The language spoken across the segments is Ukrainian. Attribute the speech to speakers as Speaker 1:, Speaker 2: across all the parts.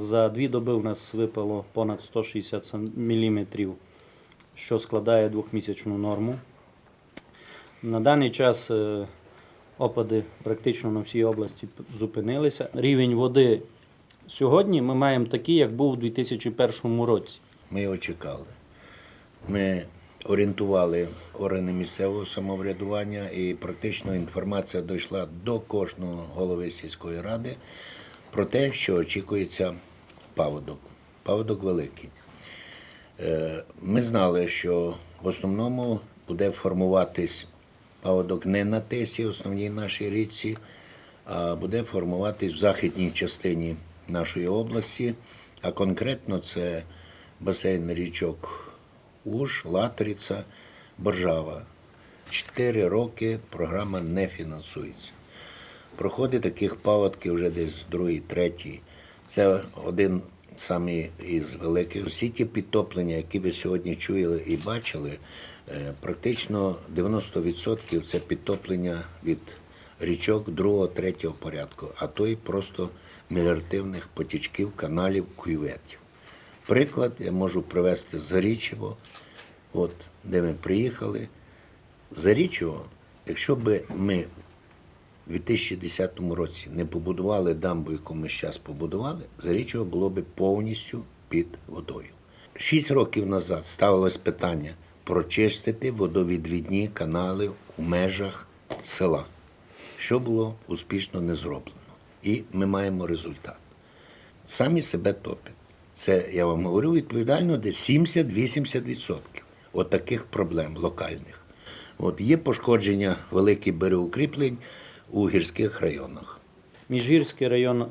Speaker 1: За дві доби у нас випало понад 160 мм, що складає двохмісячну норму. На даний час е, опади практично на всій області зупинилися. Рівень води сьогодні ми маємо такий, як був у 2001 році.
Speaker 2: Ми його чекали. Ми орієнтували органи місцевого самоврядування і практично інформація дійшла до кожного голови сільської ради про те, що очікується паводок. Паводок великий. Е, Ми знали, що в основному буде формуватись паводок не на Тесі, основній нашій річці, а буде формуватись в західній частині нашої області, а конкретно це басейн річок Уж, Латриця, Боржава. Чотири роки програма не фінансується. Проходить таких паводків вже десь другий, третій. Це один самий із великих. Всі ті підтоплення, які ви сьогодні чули і бачили, е, практично 90% це підтоплення від річок другого, третього порядку, а то й просто меліоративних потічків, каналів, кюветів. Приклад я можу привести Зарічево, от, де ми приїхали. Зарічево, якщо б ми у 2010 році не побудували дамбу, яку ми зараз побудували, Зарічево було б повністю під водою. Шість років назад ставилось питання прочистити водовідвідні канали у межах села, що було успішно не зроблено. І ми маємо результат. Самі себе топять. Це, я вам говорю, відповідально, десь 70-80% от таких проблем локальних. От є пошкодження великих берегоукріплень у гірських районах.
Speaker 1: Міжгірський район е,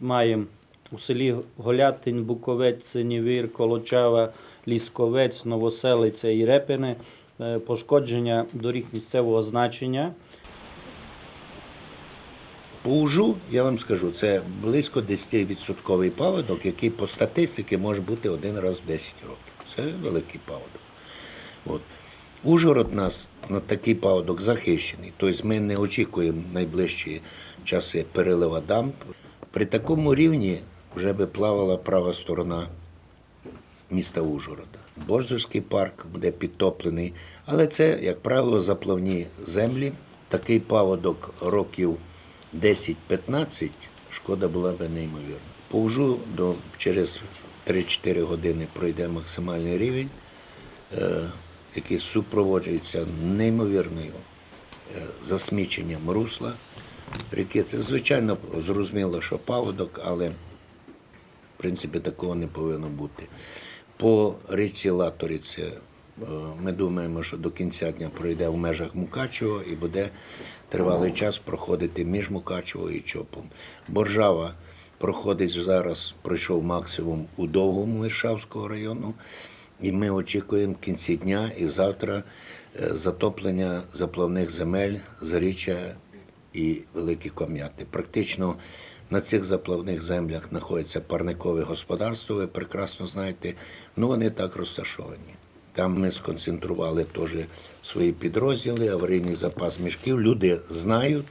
Speaker 1: маємо у селі Голятин, Буковець, Синівір, Колочава, Лісковець, Новоселиця і Репине. Е, Пошкодження доріг місцевого значення.
Speaker 2: По ужу, я вам скажу, це близько 10% паводок, який по статистиці може бути один раз в 10 років. Це великий паводок. От. Ужгород нас на такий паводок захищений. Тобто ми не очікуємо найближчі часи перелива дамб. При такому рівні вже би плавала права сторона міста Ужгорода. Борзовський парк буде підтоплений, але це, як правило, заплавні землі. Такий паводок років 10-15, шкода була би неймовірна. По Ужу до, через 3-4 години пройде максимальний рівень, е, який супроводжується неймовірною е, засміченням русла ріки. Це, звичайно, зрозуміло, що паводок, але в принципі, такого не повинно бути. По річці Латоріці е, ми думаємо, що до кінця дня пройде в межах Мукачево і буде тривалий час проходити між Мукачево і Чопом. Боржава проходить зараз, пройшов максимум у Довгому Іршавського району. І ми очікуємо в кінці дня і завтра е, затоплення заплавних земель, заріччя і великі ком'яти. Практично на цих заплавних землях знаходяться парникові господарства, ви прекрасно знаєте, ну вони так розташовані. Там ми сконцентрували теж свої підрозділи, аварійний запас мішків. Люди знають,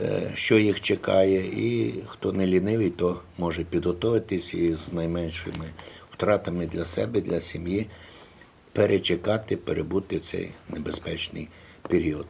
Speaker 2: е, що їх чекає, і хто не лінивий, то може підготуватись і з найменшими втратами для себе, для сім'ї перечекати, перебути цей небезпечний період.